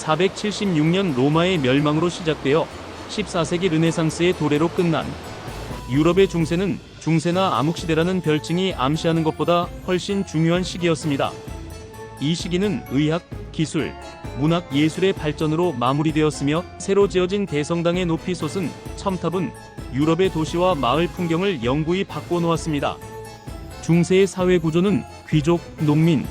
476년 로마의 멸망으로 시작되어 14세기 르네상스의 도래로 끝난 유럽의 중세는 중세나 암흑시대라는 별칭이 암시하는 것보다 훨씬 중요한 시기였습니다. 이 시기는 의학, 기술, 문학, 예술의 발전으로 마무리되었으며 새로 지어진 대성당의 높이 솟은 첨탑은 유럽의 도시와 마을 풍경을 영구히 바꿔놓았습니다. 중세의 사회 구조는 귀족, 농민,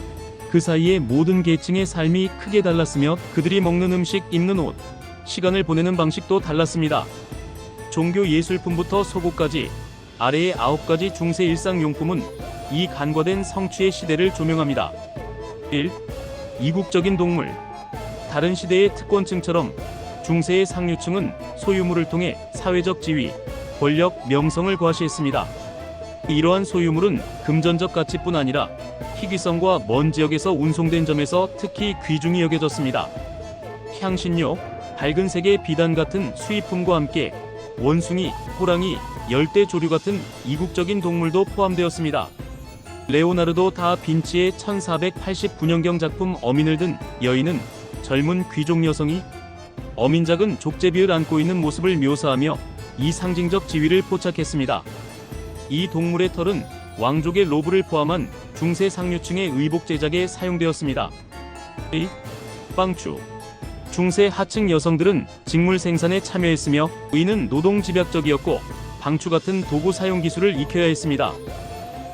그 사이의 모든 계층의 삶이 크게 달랐으며 그들이 먹는 음식, 입는 옷, 시간을 보내는 방식도 달랐습니다. 종교 예술품부터 속옷까지 아래의 아홉 가지 중세 일상용품은 이 간과된 성취의 시대를 조명합니다. 1. 이국적인 동물 다른 시대의 특권층처럼 중세의 상류층은 소유물을 통해 사회적 지위, 권력, 명성을 과시했습니다. 이러한 소유물은 금전적 가치뿐 아니라 희귀성과 먼 지역에서 운송된 점에서 특히 귀중히 여겨졌습니다. 향신료, 밝은 색의 비단 같은 수입품과 함께 원숭이, 호랑이, 열대 조류 같은 이국적인 동물도 포함되었습니다. 레오나르도 다 빈치의 1489년경 작품 어민을 든 여인은 젊은 귀족 여성이 어민작은 족제비를 안고 있는 모습을 묘사하며 이 상징적 지위를 포착했습니다. 이 동물의 털은 왕족의 로브를 포함한 중세 상류층의 의복 제작에 사용되었습니다. 2. 빵추 중세 하층 여성들은 직물 생산에 참여했으며 이는 노동 집약적이었고 방추 같은 도구 사용 기술을 익혀야 했습니다.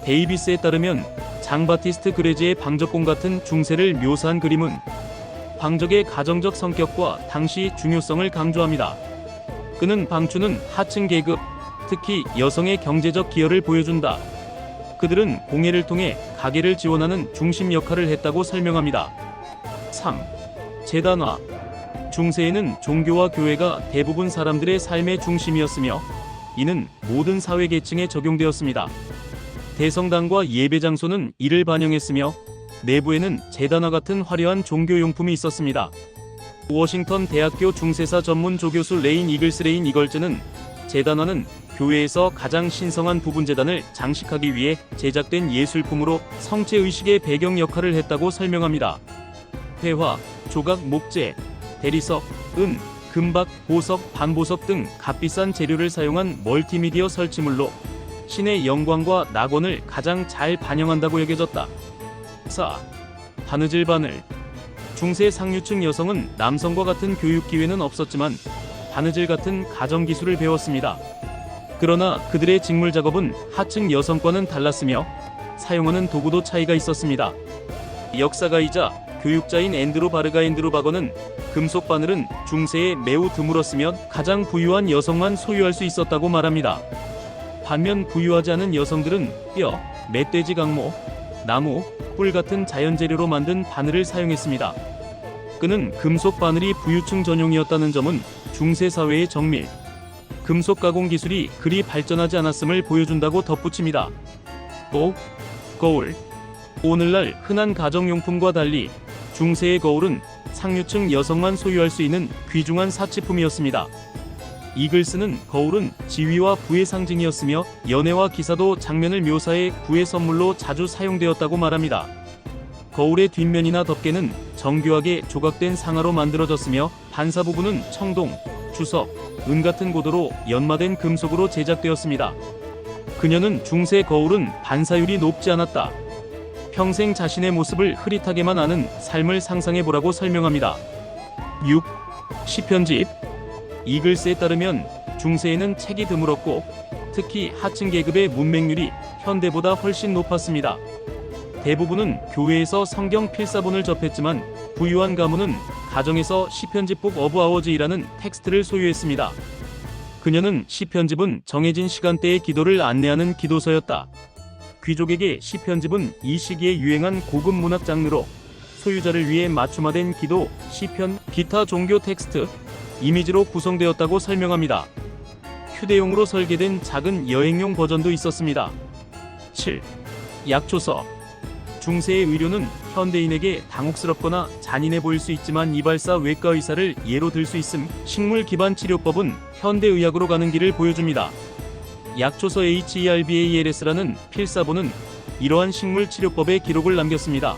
데이비스에 따르면 장바티스트 그레즈의 방적공 같은 중세를 묘사한 그림은 방적의 가정적 성격과 당시 중요성을 강조합니다. 그는 방추는 하층 계급, 특히 여성의 경제적 기여를 보여준다. 그들은 공예를 통해 가게를 지원하는 중심 역할을 했다고 설명합니다. 3. 재단화 중세에는 종교와 교회가 대부분 사람들의 삶의 중심이었으며 이는 모든 사회 계층에 적용되었습니다. 대성당과 예배 장소는 이를 반영했으며 내부에는 재단화 같은 화려한 종교용품이 있었습니다. 워싱턴 대학교 중세사 전문 조교수 레인 이글스 레인 이걸즈는 재단화는 교회에서 가장 신성한 부분 재단을 장식하기 위해 제작된 예술품으로 성체 의식의 배경 역할을 했다고 설명합니다. 회화, 조각, 목재, 대리석, 은, 금박, 보석, 반보석 등 값비싼 재료를 사용한 멀티미디어 설치물로 신의 영광과 낙원을 가장 잘 반영한다고 여겨졌다. 4. 바느질 바늘 중세 상류층 여성은 남성과 같은 교육 기회는 없었지만 바느질 같은 가정 기술을 배웠습니다. 그러나 그들의 직물 작업은 하층 여성과는 달랐으며 사용하는 도구도 차이가 있었습니다. 역사가이자 교육자인 앤드루 바르가 앤드루 바거는 금속 바늘은 중세에 매우 드물었으며 가장 부유한 여성만 소유할 수 있었다고 말합니다. 반면 부유하지 않은 여성들은 뼈, 멧돼지 강모, 나무, 뿔 같은 자연 재료로 만든 바늘을 사용했습니다. 그는 금속 바늘이 부유층 전용이었다는 점은 중세 사회의 정밀, 금속 가공 기술이 그리 발전하지 않았음을 보여준다고 덧붙입니다. 5. 거울 오늘날 흔한 가정용품과 달리 중세의 거울은 상류층 여성만 소유할 수 있는 귀중한 사치품이었습니다. 이글스는 거울은 지위와 부의 상징이었으며 연애와 기사도 장면을 묘사해 부의 선물로 자주 사용되었다고 말합니다. 거울의 뒷면이나 덮개는 정교하게 조각된 상아로 만들어졌으며 반사 부분은 청동, 주석, 은 같은 고도로 연마된 금속으로 제작되었습니다. 그녀는 중세 거울은 반사율이 높지 않았다. 평생 자신의 모습을 흐릿하게만 아는 삶을 상상해 보라고 설명합니다. 6. 시편집 이글스에 따르면 중세에는 책이 드물었고 특히 하층 계급의 문맹률이 현대보다 훨씬 높았습니다. 대부분은 교회에서 성경 필사본을 접했지만 부유한 가문은 가정에서 시편집북 어브 아워즈이라는 텍스트를 소유했습니다. 그녀는 시편집은 정해진 시간대의 기도를 안내하는 기도서였다. 귀족에게 시편집은 이 시기에 유행한 고급 문학 장르로 소유자를 위해 맞춤화된 기도, 시편, 기타 종교 텍스트, 이미지로 구성되었다고 설명합니다. 휴대용으로 설계된 작은 여행용 버전도 있었습니다. 7. 약초서 중세의 의료는 현대인에게 당혹스럽거나 잔인해 보일 수 있지만 이발사 외과 의사를 예로 들 수 있음 식물 기반 치료법은 현대의학으로 가는 길을 보여줍니다. 약초서 HERBALS라는 필사본은 이러한 식물 치료법의 기록을 남겼습니다.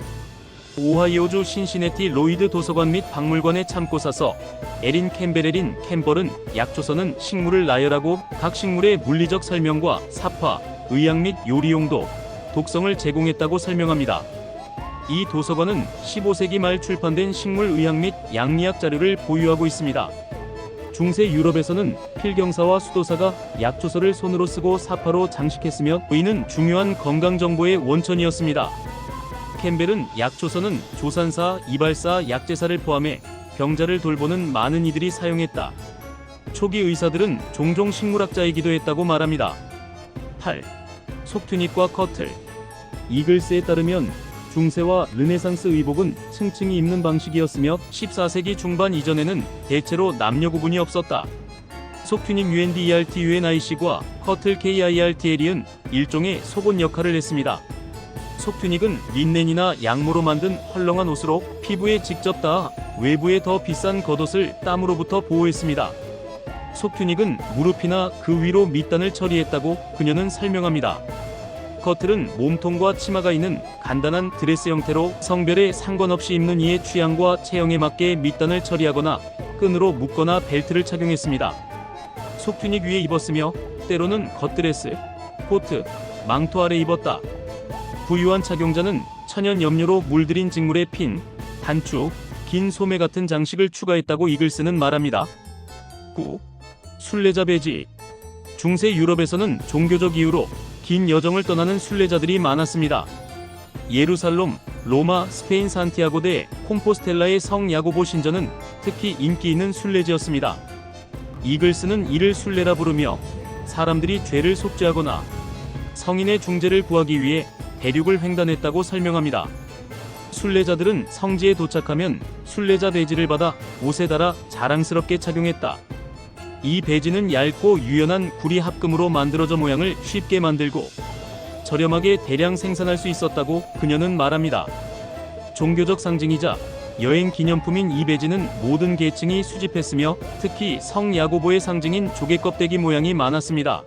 오하이오주 신시내티 로이드 도서관 및 박물관에 참고 사서 에린 캠베렐인 캠벌은 약초서는 식물을 나열하고 각 식물의 물리적 설명과 사파, 의학 및 요리 용도, 독성을 제공했다고 설명합니다. 이 도서관은 15세기 말 출판된 식물 의학 및 양리학 자료를 보유하고 있습니다. 중세 유럽에서는 필경사와 수도사가 약초서를 손으로 쓰고 사파로 장식했으며 의는 중요한 건강 정보의 원천이었습니다. 캠벨은 약초서는 조산사, 이발사, 약제사를 포함해 병자를 돌보는 많은 이들이 사용했다. 초기 의사들은 종종 식물학자이기도 했다고 말합니다. 8. 속튜닉과 커틀 이글스에 따르면 중세와 르네상스 의복은 층층이 입는 방식이었으며 14세기 중반 이전에는 대체로 남녀 구분이 없었다. 속튜닉 UNDERT UNIC과 커틀 KIRTL은 일종의 속옷 역할을 했습니다. 속튜닉은 린넨이나 양모로 만든 헐렁한 옷으로 피부에 직접 닿아 외부에 더 비싼 겉옷을 땀으로부터 보호했습니다. 속튜닉은 무릎이나 그 위로 밑단을 처리했다고 그녀는 설명합니다. 커틀은 몸통과 치마가 있는 간단한 드레스 형태로 성별에 상관없이 입는 이의 취향과 체형에 맞게 밑단을 처리하거나 끈으로 묶거나 벨트를 착용했습니다. 속튜닉 위에 입었으며 때로는 겉드레스, 코트, 망토 아래 입었다. 부유한 착용자는 천연 염료로 물들인 직물의 핀, 단추, 긴 소매 같은 장식을 추가했다고 이글스는 말합니다. 9. 순례자 배지 중세 유럽에서는 종교적 이유로 긴 여정을 떠나는 순례자들이 많았습니다. 예루살롬, 로마, 스페인 산티아고 대, 콤포스텔라의 성 야고보 신전은 특히 인기 있는 순례지였습니다. 이글스는 이를 순례라 부르며 사람들이 죄를 속죄하거나 성인의 중재를 구하기 위해 대륙을 횡단했다고 설명합니다. 순례자들은 성지에 도착하면 순례자 배지를 받아 옷에 달아 자랑스럽게 착용했다. 이 배지는 얇고 유연한 구리 합금으로 만들어져 모양을 쉽게 만들고 저렴하게 대량 생산할 수 있었다고 그녀는 말합니다. 종교적 상징이자 여행 기념품인 이 배지는 모든 계층이 수집했으며 특히 성 야고보의 상징인 조개 껍데기 모양이 많았습니다.